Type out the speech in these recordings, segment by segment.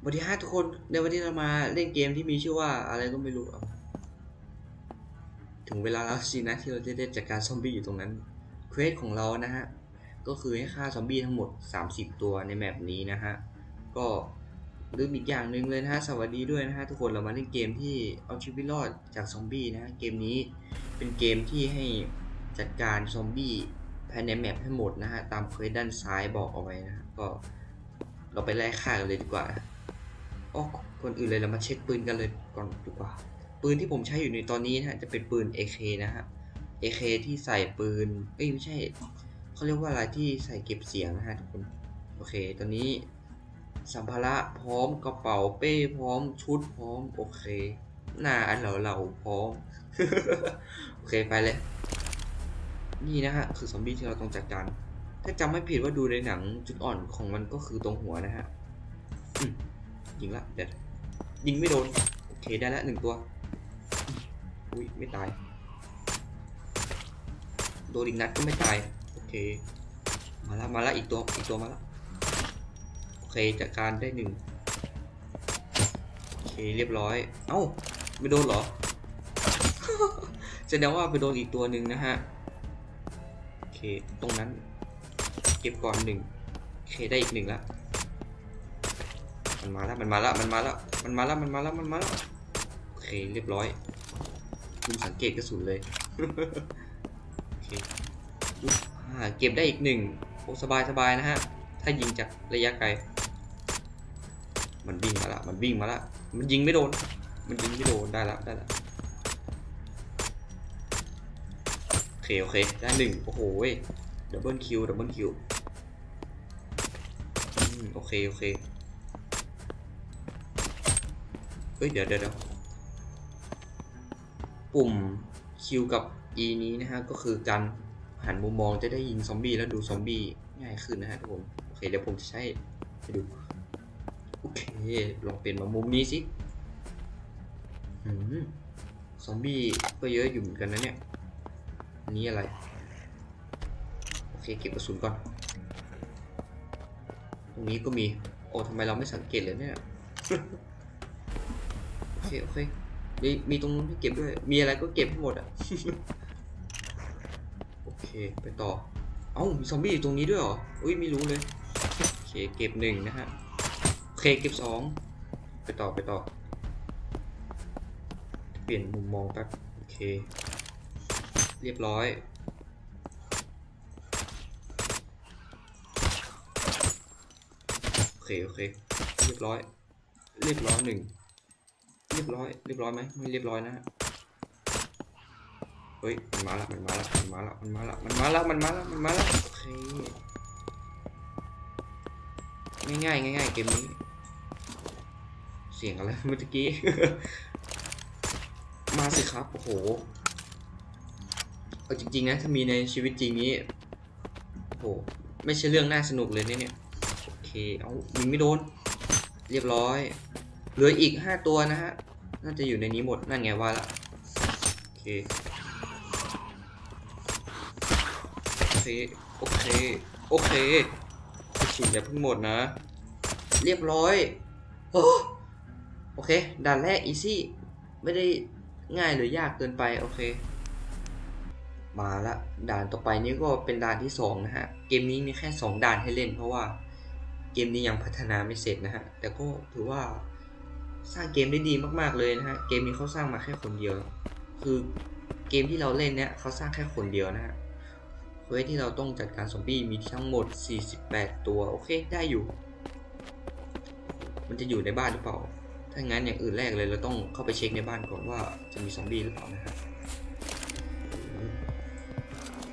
สวัสดีฮะทุกคนในวันนี้เรามาเล่นเกมที่มีชื่อว่าอะไรก็ไม่รู้ถึงเวลาแล้วสินะที่เราจะได้จัดการซอมบี้อยู่ตรงนั้นเควสของเรานะฮะก็คือให้ฆ่าซอมบี้ทั้งหมด 30 ตัวในแมปนี้นะฮะก็ลืมอีกอย่างหนึ่งเลยนะฮะสวัสดีด้วยนะฮะทุกคนเรามาเล่นเกมที่เอาชีวิตรอดจากซอมบี้นะฮะเกมนี้เป็นเกมที่ให้จัดการซอมบี้ภายในแมปให้หมดนะฮะตามเควสด้านซ้ายบอกเอาไว้นะฮะก็เราไปไล่ฆ่ากันเลยดีกว่า นะอ๋อคนอื่นเลยเรามาเช็คปืนกันเลยก่อนดีกว่า ปืนที่ผมใช้อยู่ในตอนนี้นะฮะจะเป็นปืน AK นะฮะ AK ที่ใส่ปืนเอ้ยไม่ใช่เขาเรียกว่าอะไรที่ใส่เก็บเสียงนะฮะทุกคนโอเคตอนนี้สัมภาระพร้อมกระเป๋าเป้พร้อมชุดพร้อมโอเค หน้าอันเราเราพร้อมโอเคไปเลย นี่นะฮะคือซอมบี้ที่เราต้องจัดการถ้าจำไม่ผิดว่าดูในหนังจุดอ่อนของมันก็คือตรงหัวนะฮะ ยิงละเด็ดยิงไม่โดน โอเคได้แล้วหนึ่งตัว อุ้ยไม่ตาย โดนอีกนัดก็ไม่ตาย โอเค มาละมาละอีกตัวอีกตัวมาละโอเคจัดการได้หนึ่งโอเคเรียบร้อย เอ้าไม่โดนเหรอแสดงว่าไปโดนอีกตัวหนึ่งนะฮะ โอเค ตรงนั้น เก็บก่อนหนึ่งโอเคได้อีกหนึ่งละ มันมาแล้วมันมาแล้วมันมาแล้วมันมาแล้วมันมาแล้วมันมาแล้วโอเคเรียบร้อยคุณสังเกตกระสุนเลยโอเคอ่าเก็บได้อีกหนึ่งโอ้สบายสบายนะฮะถ้ายิงจากระยะไกล มันวิ่งมาละมันวิ่งมาละมันยิงไม่โดน มันยิงไม่โดนได้ละได้ละโอเคโอเคได้หนึ่งโอ้โหดับเบิลคิวดับเบิลคิวโอเคโอเค เฮ้ยเดี๋ยวเดี๋ยวเดี๋ยวปุ่ม Q กับ E นี้นะฮะก็คือการหันมุมมองจะได้ยิงซอมบี้แล้วดูซอมบี้ง่ายขึ้นนะฮะทุกคนโอเคเดี๋ยวผมจะใช้ให้ดูโอเคลองเปลี่ยนมามุมนี้สิซอมบี้ก็เยอะอยู่เหมือนกันนะเนี่ยนี้อะไรโอเคเก็บกระสุนก่อน ตรงนี้ก็มีโอ้ทำไมเราไม่สังเกตเลยเนี่ย เคโอเคมีมีตรงนู้นให้เก็บด้วย มีอะไรก็เก็บให้หมดอะ โอเคไปต่อ เอ้ามีซอมบี้อยู่ตรงนี้ด้วยเหรอ อุ้ยไม่รู้เลย โอเคเก็บหนึ่งนะฮะ โอเคเก็บสองไปต่อไปต่อ เปลี่ยนมุมมองแป๊บโอเค เรียบร้อย โอเคโอเค เรียบร้อย เรียบร้อยหนึ่ง รียบร้อยเรียบร้อยไหมไม่เรียบร้อยนะฮะเฮ้ยมันมาละมันมาละมันมาละมันมาละมันมาละมันมาละมันมาละโอเคง่ายๆง่ายๆเกมนี้ เสียงอะไรเมื่อกี้ มาสิครับ โอ้โหเอาจริงๆนะถ้ามีในชีวิตจริงนี้โอ้โหไม่ใช่เรื่องน่าสนุกเลยเนี่ยเนี่ยโอเคเอายิงไม่โดน เรียบร้อย เหลืออีกห้าตัวนะฮะ น่าจะอยู่ในนี้หมด นั่นไงว่าละโอเค โอเค โอเค โอเคกระสุนอย่าเพิ่งหมดนะ เรียบร้อยโอเค ด่านแรกอีซี่ ไม่ได้ง่ายหรือยากเกินไป โอเค มาละ ด่านต่อไปนี้ก็เป็นด่านที่สองนะฮะ เกมนี้มีแค่สองด่านให้เล่นเพราะว่าเกมนี้ยังพัฒนาไม่เสร็จนะฮะ แต่ก็ถือว่า สร้างเกมได้ดีมากๆเลยนะฮะเกมนี้เขาสร้างมาแค่คนเดียว คือเกมที่เราเล่นเนี่ยเขาสร้างแค่คนเดียวนะฮะเควสที่เราต้องจัดการซอมบี้มีทั้งหมด 48 ตัวโอเคได้อยู่ มันจะอยู่ในบ้านหรือเปล่า ถ้างั้นอย่างอื่นแรกเลยเราต้องเข้าไปเช็คในบ้านก่อนว่าจะมีซอมบี้หรือเปล่านะฮะ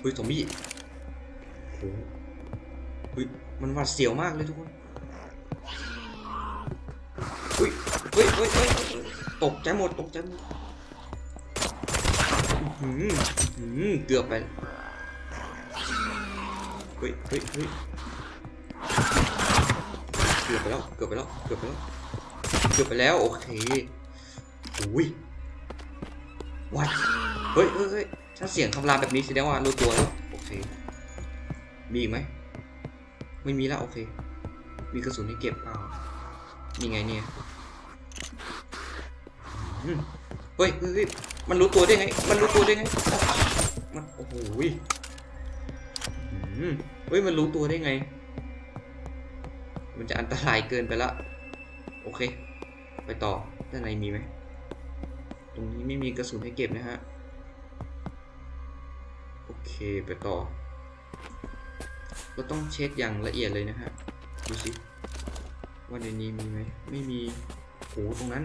เฮ้ยซอมบี้โอ้โหเฮ้ยมันหวาดเสียวมากเลยทุกคน เฮ้ยเฮ้ยเฮ้ยตกใจหมดตกใจหมดหืออื้อหือเกือบไปเฮ้ยเฮ้ยเฮ้ยเกือบไปแล้วเกือบไปแล้วเกือบไปแล้วเกือบไปแล้วโอเคอุ้ยวัดเฮ้ยเฮ้ยถ้าเสียงคำรามแบบนี้แสดงว่ารู้ตัวแล้วโอเคมีอีกไหมไม่มีแล้วโอเค มีกระสุนให้เก็บเปล่านี่ไงเนี่ย เฮ้ยเฮ้ยมันรู้ตัวได้ไง มันรู้ตัวได้ไงมันโอ้โหยเฮ้ยมันรู้ตัวได้ไง มันจะอันตรายเกินไปละ โอเค ไปต่อด้านในมีไหม ตรงนี้ไม่มีกระสุนให้เก็บนะฮะ โอเคไปต่อ ก็ต้องเช็คอย่างละเอียดเลยนะฮะ ดูสิว่าในนี้มีไหม ไม่มีโหตรงนั้น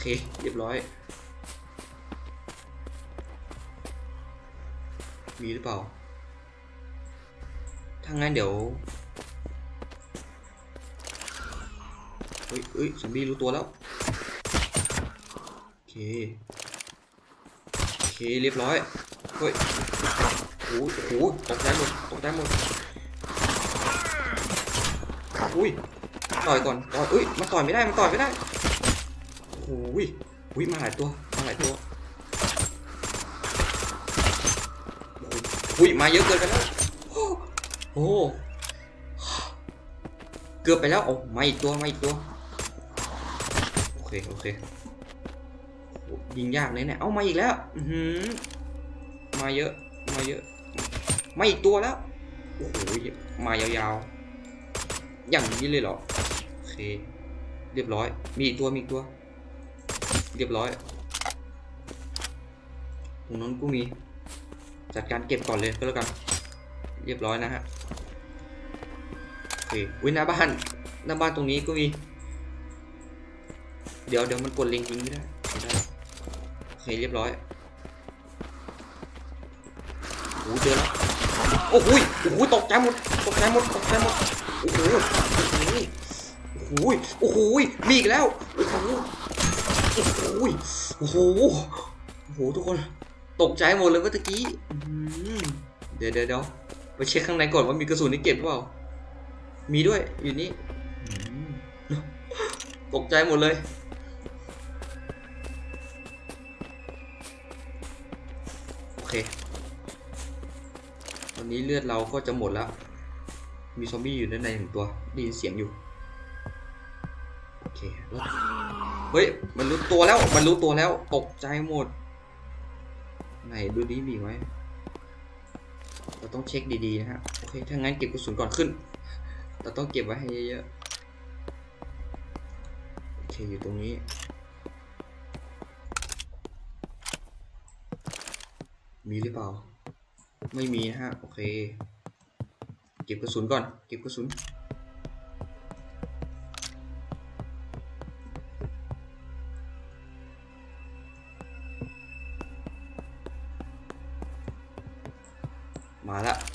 เค เรียบร้อย มีหรือเปล่า ถ้างั้นเดี๋ยวเฮ้ยเฮ้ยซอมบี้รู้ตัวแล้ว โอเค โอเค เรียบร้อย เฮ้ยโอ้โหโอ้โหตกใจหมดตกใจหมดอุ้ยต่อยก่อนต่อยอุ้ยมันต่อยไม่ได้มันต่อยไม่ได้ โอ้ยอุ้ยมาหลายตัวมาหลายตัวอุ้ยมาเยอะเกินไปแล้วโอ้โหเกือบไปแล้วโอ้มาอีกตัวมาอีกตัวโอเคโอเคยิงยากเลยเนี่ยเอามาอีกแล้วอืมาเยอะมาเยอะมาอีกตัวแล้วโอ้โหมายาวๆอย่างนี้เลยเหรอโอเคเรียบร้อย มีอีกตัวมีอีกตัว เรียบร้อยตรงนั้นกูมี จัดการเก็บก่อนเลยก็แล้วกัน เรียบร้อยนะฮะโอเคอุ้ยหน้าบ้านหน้าบ้านตรงนี้ก็มี เดี๋ยวเดี๋ยวมันกดเล็งยิงไม่ได้ไม่ได้โอเคเรียบร้อยโอ้หเจอแล้วโอ้โหยโอ้โหตกใจหมดตกใจหมดตกใจหมดโอ้โหโอ้โหโอ้โหมีอีกแล้วโอ้โห โอ้โหโอ้โหโอ้โหทุกคนตกใจหมดเลยเมื่อกี้เดี๋ยวเดี๋ยวเดี๋ยวไปเช็คข้างในก่อนว่ามีกระสุนที่เก็บหรือเปล่า มีด้วยอยู่นี่ตกใจหมดเลย โอเค ตอนนี้เลือดเราก็จะหมดแล้ว มีซอมบี้อยู่ด้านในหนึ่งตัวได้ยินเสียงอยู่ เค เฮ้ย มันรู้ตัวแล้ว มันรู้ตัวแล้ว ตกใจหมด ไหนดูดีมีไหมเราต้องเช็คดีๆนะฮะ โอเค ถ้างั้นเก็บกระสุนก่อนขึ้น เราต้องเก็บไว้ให้เยอะๆ โอเค อยู่ตรงนี้ มีหรือเปล่า ไม่มีนะฮะ โอเค เก็บกระสุนก่อน เก็บกระสุน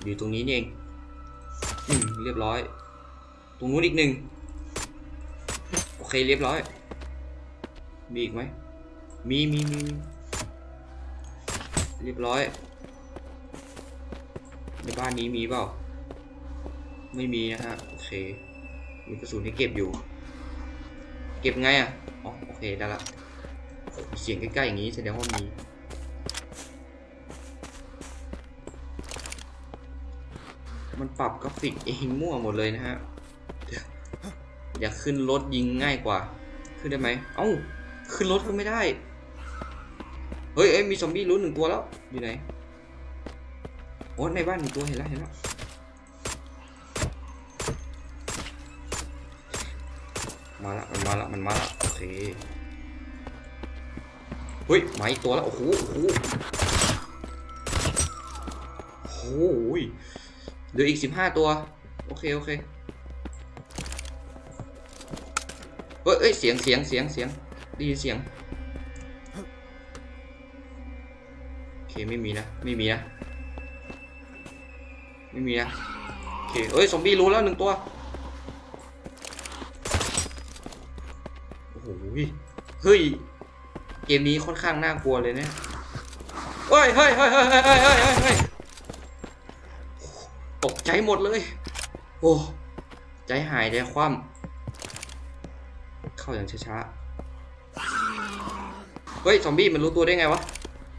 อยู่ตรงนี้นี่เองอืมเรียบร้อย ตรงนู้นอีกหนึ่งโอเคเรียบร้อย มีอีกไหมมีมีมีมีเรียบร้อย ในบ้านนี้มีเปล่า ไม่มีนะฮะโอเค มีกระสุนให้เก็บอยู่ เก็บไงอะ อ๋อโอเคได้ละ เสียงใกล้ๆอย่างนี้แสดงว่ามี ปรับกราฟิกเองมั่วหมดเลยนะฮะอยากขึ้นรถยิงง่ายกว่า ขึ้นได้ไหมเอ้า ขึ้นรถก็ไม่ได้ เฮ้ยเอ้ยมีซอมบี้รู้หนึ่งตัวแล้ว อยู่ไหนโอ้ในบ้านหนึ่งตัวเห็นแล้วเห็นแล้วมาละมันมาละมันมาละโอเคเฮ้ยมาอีกตัวแล้วโอ้โหโอ้โหโอ้โห เหลืออีกสิบห้าตัว โอเค โอเคเฮ้ยเสียงเสียงเสียงเสียงดีเสียงโอเคไม่มีนะไม่มีนะไม่มีนะโอเคเอ้ยซอมบี้รู้แล้วหนึ่งตัวโอ้โหเฮ้ยเกมนี้ค่อนข้างน่ากลัวเลยเนี่ยเฮ้ยเฮ้ยเฮ้ยเฮ้ยเฮ้ยเฮ้ย ตกใจหมดเลย โอ้ ใจหายใจคว่ำเข้าอย่างช้าๆ เฮ้ย ซอมบี้มันรู้ตัวได้ไงวะ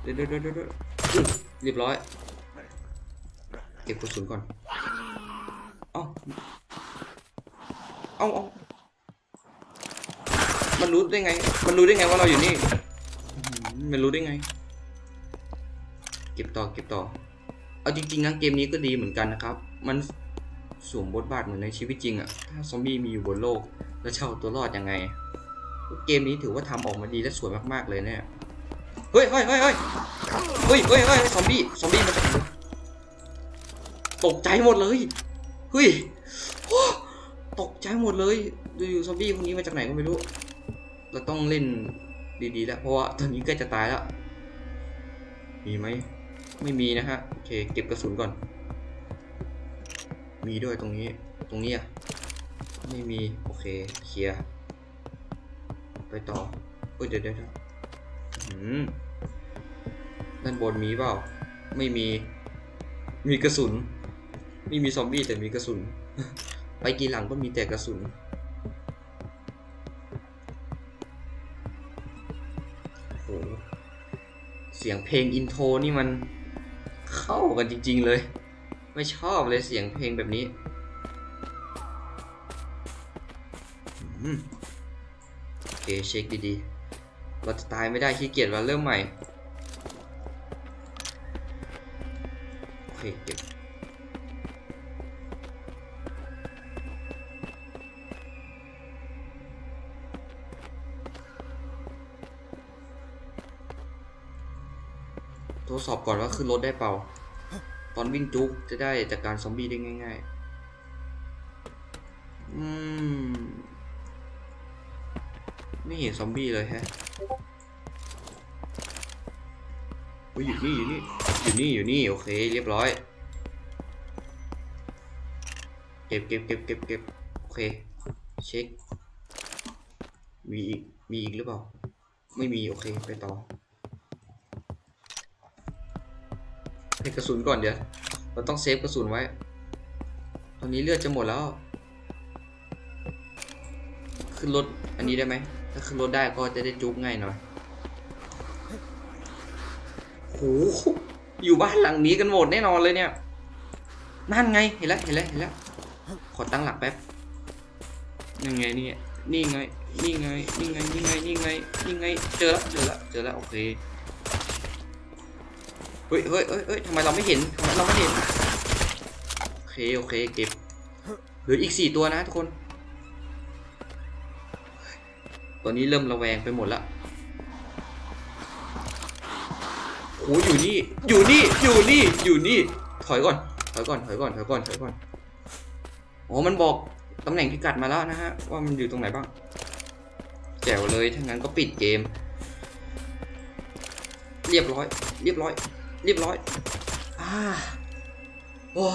เดี๋ยวเดี๋ยวเดี๋ยวเดี๋ยวอื้อเรียบร้อย เก็บกระสุนก่อน เอ้า เอ้าเอ้ามันรู้ได้ไง มันรู้ได้ไงว่าเราอยู่นี่อื้อหือมันรู้ได้ไง เก็บต่อ เก็บต่อ เอาจริงๆนะเกมนี้ก็ดีเหมือนกันนะครับ มันสวมบทบาทเหมือนในชีวิตจริงอะถ้าซอมบี้มีอยู่บนโลก แล้วจะเอาตัวรอดยังไง เกมนี้ถือว่าทำออกมาดีและสวยมากๆเลยเนี่ย เฮ้ยเฮ้ยเฮ้ยเฮ้ยเฮ้ยเฮ้ยเฮ้ยซอมบี้ ซอมบี้มาจากไหนตกใจหมดเลย เฮ้ยตกใจหมดเลยอยู่ซอมบี้คนนี้มาจากไหนก็ไม่รู้ เราต้องเล่นดีๆแล้ว เพราะว่าตอนนี้ใกล้จะตายแล้ว มีไหม ไม่มีนะฮะ โอเค เก็บกระสุนก่อน มีด้วยตรงนี้ ตรงนี้อะ ไม่มี โอเค เคลียร์ ไปต่อเอ้ยเดี๋ยวเดี๋ยวหืมด้านบนมีเปล่า ไม่มี มีกระสุน ไม่มีซอมบี้แต่มีกระสุน ไปกี่หลังก็มีแต่กระสุนโหเสียงเพลงอินโทรนี่มัน เข้ากันจริง ๆ เลย ไม่ชอบเลยเสียงเพลงแบบนี้โอเคเช็คดีๆเราจะตายไม่ได้ขี้เกียจเราเริ่มใหม่โอเคเก็บ สอบก่อนว่าขึ้นรถได้เปล่า ตอนวิ่งจุกจะได้จัดการซอมบี้ได้ง่ายๆ อืม ไม่เห็นซอมบี้เลยแฮะอุ๊ยอยู่นี่อยู่นี่อยู่นี่อยู่นี่โอเคเรียบร้อย เก็บเก็บเก็บเก็บเก็บโอเคเช็ค มีอีกมีอีกหรือเปล่า ไม่มีโอเคไปต่อ ให้กระสุนก่อนเดี๋ยวเราต้องเซฟกระสุนไว้ ตอนนี้เลือดจะหมดแล้ว ขึ้นรถอันนี้ได้ไหมถ้าขึ้นรถได้ก็จะได้จุกง่ายหน่อยโหอยู่บ้านหลังนี้กันหมดแน่นอนเลยเนี่ย นั่นไง เห็นแล้ว เห็นแล้ว เห็นแล้ว ขอตั้งหลักแป๊บนี่ไง นี่ไง นี่ไง นี่ไง นี่ไง นี่ไง นี่ไง นี่ไง เจอแล้ว เจอแล้ว เจอแล้ว โอเค เฮ้ยเฮ้ยเฮ้ยเฮ้ยทำไมเราไม่เห็นทำไมเราไม่เห็น โอเค โอเค เก็บเหลืออีกสี่ตัวนะทุกคน ตอนนี้เริ่มระแวงไปหมดละโอ้อยู่นี่ อยู่นี่ อยู่นี่ อยู่นี่ ถอยก่อน ถอยก่อน ถอยก่อน ถอยก่อน ถอยก่อน อ๋อ มันบอกตำแหน่งพิกัดมาแล้วนะฮะ ว่ามันอยู่ตรงไหนบ้าง แจ๋วเลย ถ้างั้นก็ปิดเกม เรียบร้อย เรียบร้อย เรียบร้อยอ่าโอ้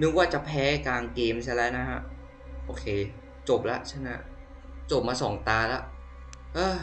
นึกว่าจะแพ้กลางเกมซะแล้วนะฮะ โอเค จบละชนะ จบมาสองตาแล้วเออ